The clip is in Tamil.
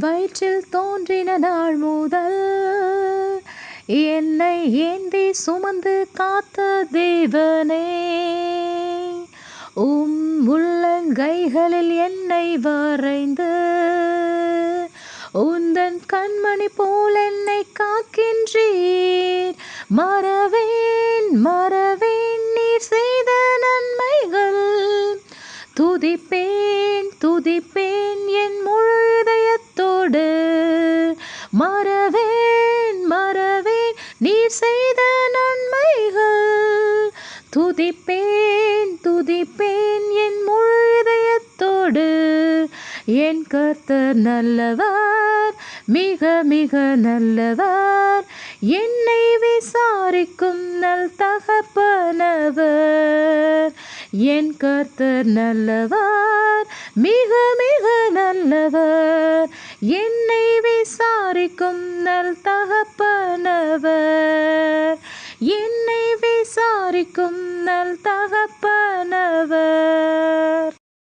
வயிற்றில் தோன்றின நாள் முதல் என்னை ஏந்தி சுமந்து காத்த தேவனே உம் உள்ளங்கைகளில் என்னை வரைந்து உந்தன் கண்மணி போல் என்னை காக்கின்றீர். மறவேன் மறவேன் நீர் செய்த நன்மைகள். துதிப்பேன் துதிப்பேன் என் மறவேன் மறவேன். நீர் செய்த நன்மைகள். துதிப்பேன் துதிப்பேன் என் முழுதயத்தோடு என் கர்த்தர் நல்லவர் மிக மிக நல்லவர். என்னை விசாரிக்கும் நல் தகப்பனவர். என் கர்த்தர் நல்லவர் மிக மிக நல்லவர் என்னை விசாரிக்கும் நல் தகப்பனவர். என்னை விசாரிக்கும் நல் தகப்பனவர்.